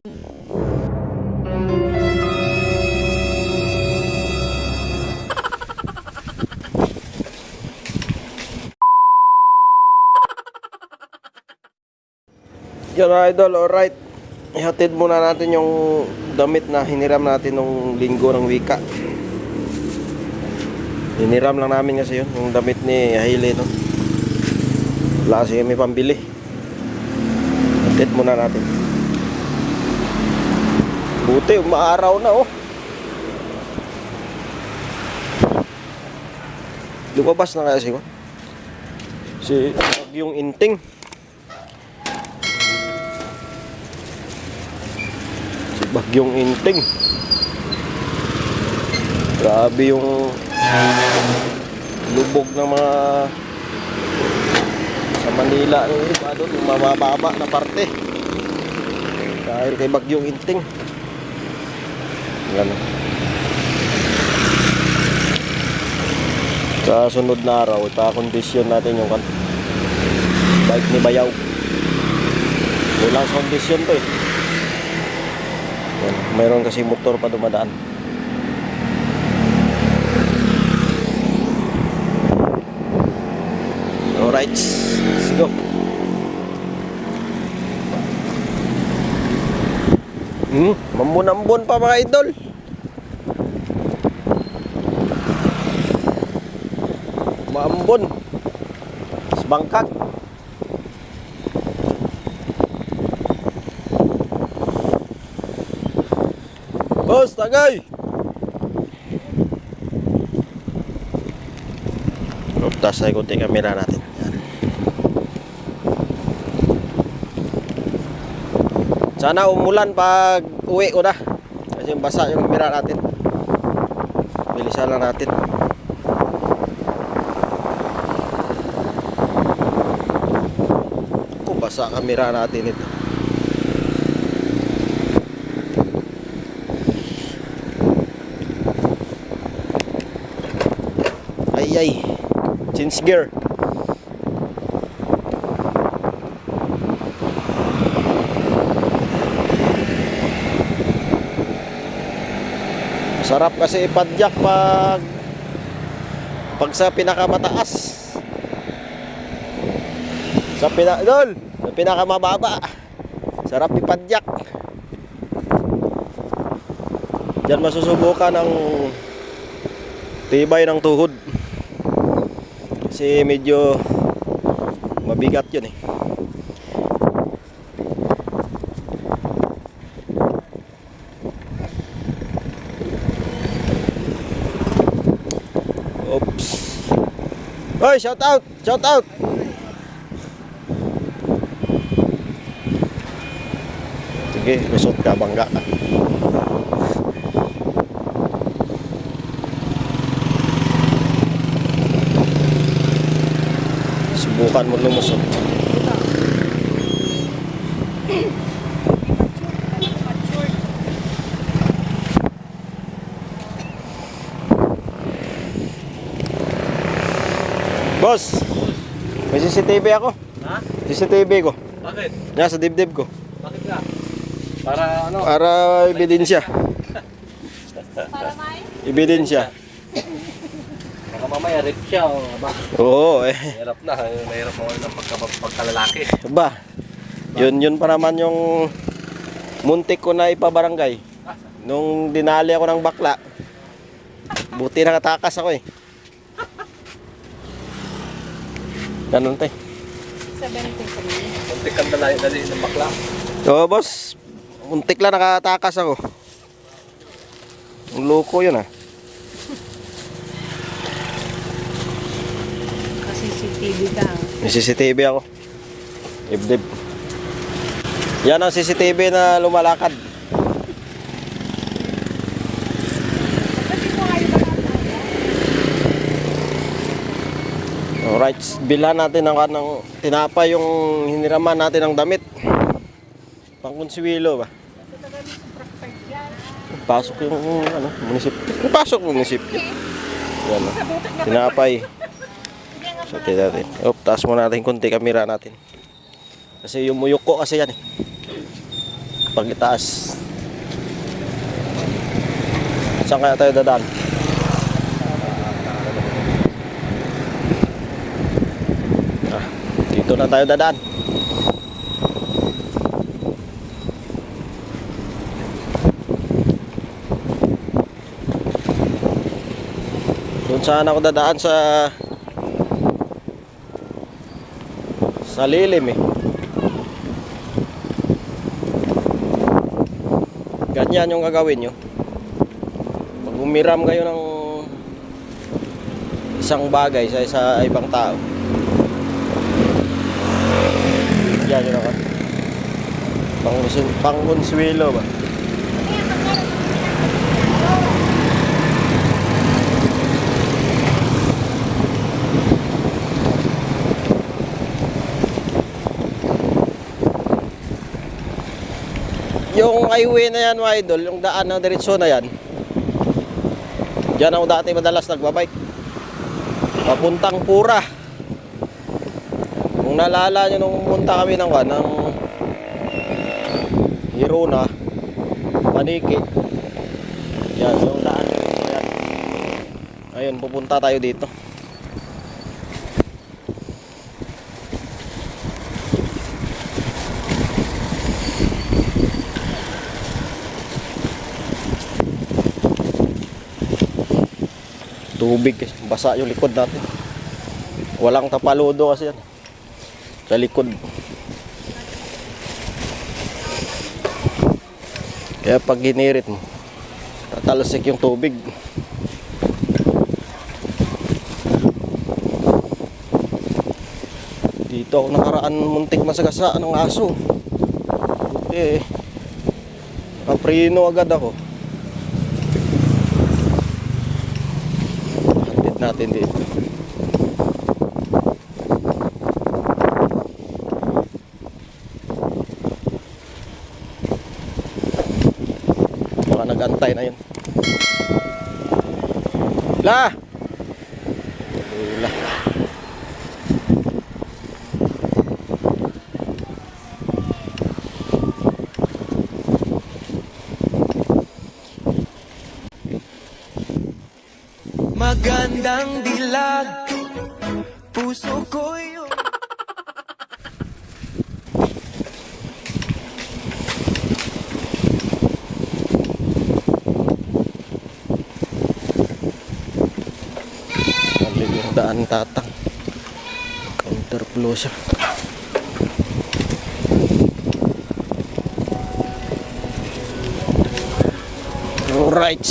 Yun idol, alright. Ihatid muna natin yung damit na hiniram natin nung linggo ng wika. Hiniram lang namin kasi yun, yung damit ni Hailey, no? Wala kasi kami pambili. Hatid muna natin. Buti, umaaraw na, oh. Lumabas na kaya si Si yung inting. Si Bagyong Inting. Grabe yung lubog ng mga sa Manila yung iba yung mabababa na parte. Dahil kay Bagyong Inting. Yan. Sa sunod na araw, ipakondisyon natin yung bike ni Bayaw. Walang kondisyon to eh. Yan, mayroon kasi motor pa dumadaan. Alright, let's go. Hmm, mambon-ambon pa mga idol. Maambon. Sa bangkag. Boss, tagay! Tas ay kunti kamera natin. Yan. Sana umulan pag uwi ko na. Kasi basa yung kamera natin. Bilisan lang natin. Kung basa kamera natin ito. Ay ay. Change gear. Sarap kasi ipadyak pag pag sa pinakamataas. Sa pina dol, sa pinakamababa. Sarap ipadyak. Diyan masusubukan ang tibay ng tuhod. Kasi medyo mabigat yun eh. Oops. Hoy, shout out! Shout out! Sige, lusot ka, bangga ka. Subukan mo lumusot. Boss, may CCTV ako. Ha? CCTV ko. Bakit? Nasa dibdib ko. Bakit nga? Para ano? Para ebidensya. Para may? Ebidensya. Baka mamaya rip siya o ba? Oo, eh. Mahirap na. eh, Mahirap mo ng pagka, pagkalalaki. Ba, yun yun pa naman yung muntik ko na ipabarangay. Nung dinali ako ng bakla, buti nakatakas ako eh. Ganun tay. 70 pa rin. Muntik kang dali, dali ng bakla. Oo boss, muntik lang nakatakas ako. Ang loko yun ah. Kasi CCTV ka. May CCTV ako. Dibdib. Yan ang CCTV na lumalakad. Ba't di mo kayo nakakaya? Alright, bilhan natin ng kanang tinapay yung hiniraman natin ng damit. Pangkonsuelo ba? Pasok yung ano, munisipyo. Pasok munisipyo. Yan o. Tinapay. So, tingnan natin. Op, taas mo natin konti kamera natin. Kasi yung muyok ko kasi yan eh. pagitaas. Saan kaya tayo dadaan? Dito na tayo dadaan. Doon sana ako dadaan sa sa lilim eh. Ganyan yung gagawin nyo. Pag umiram kayo ng isang bagay sa isa ibang tao. Yan yun ako. Pang, pang ba? Yung highway na yan, mga idol, yung daan na diretso na yan. Diyan ako dati madalas nagbabike. Papuntang Pura. Kung naalala nyo nung punta kami ng, ng Hirona, Paniki. Yan, yung daan yan. Ayun, pupunta tayo dito. tubig kasi basa yung likod natin walang tapaludo kasi yan sa likod. Kaya pag ginirit mo tatalsik yung tubig. Dito ako nakaraan muntik masagasaan ng aso. Eh. Kaprino agad ako. Hatid natin dito. Baka nag-antay na yun. La! La. Magandang dilag Puso ko daan tatang. Counterflow siya. Alright.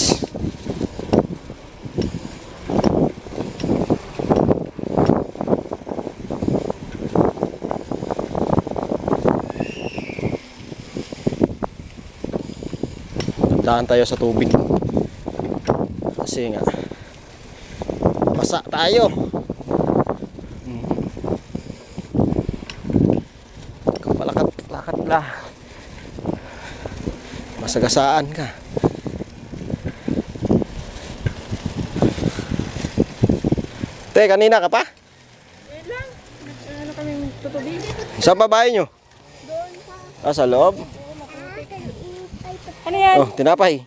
Daan tayo sa tubig. Kasi nga basa tayo. Lakat la. Masagasaan ka. Te, kanina ka pa? Wait lang. Ano kami tutubig? Saan ba bahay nyo? Ah, sa loob? Ano yan? Oh, tinapay.